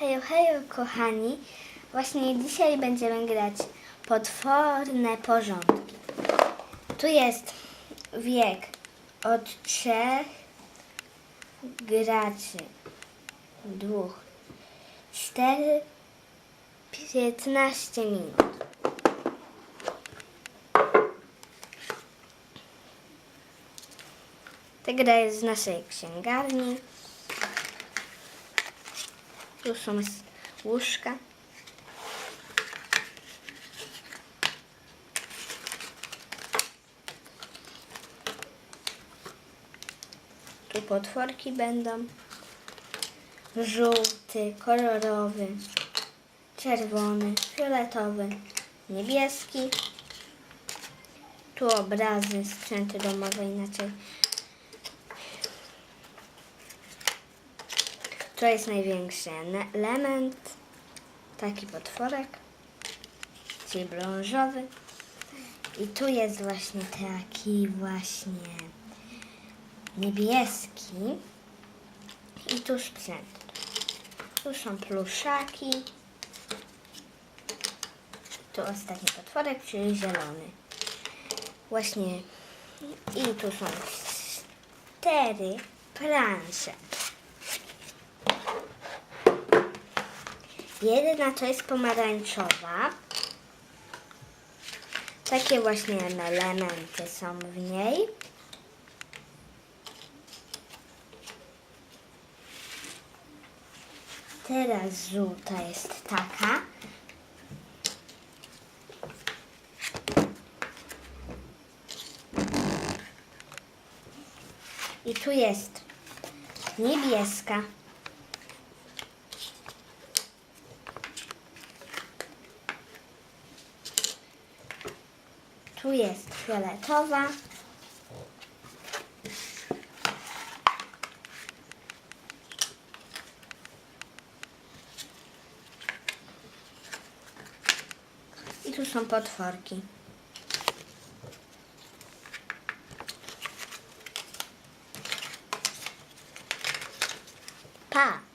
Hejo, hejo, kochani. Właśnie dzisiaj będziemy grać potworne porządki. Tu jest wiek od trzech graczy, dwóch, cztery, piętnaście minut. Ta gra jest z naszej księgarni. Tu są łóżka. Tu potworki będą. Żółty, kolorowy, czerwony, fioletowy, niebieski. Tu obrazy, sprzęty domowe inaczej. To jest największy element. Taki potworek. Czyli brązowy. I tu jest właśnie taki właśnie niebieski. I tu sprzęt. Tu są pluszaki. Tu ostatni potworek, czyli zielony. Właśnie. I tu są cztery plansze. Jedna to jest pomarańczowa. Takie właśnie elementy są w niej. Teraz żółta jest taka. I tu jest niebieska. Tu jest fioletowa. I tu są potworki. Pa!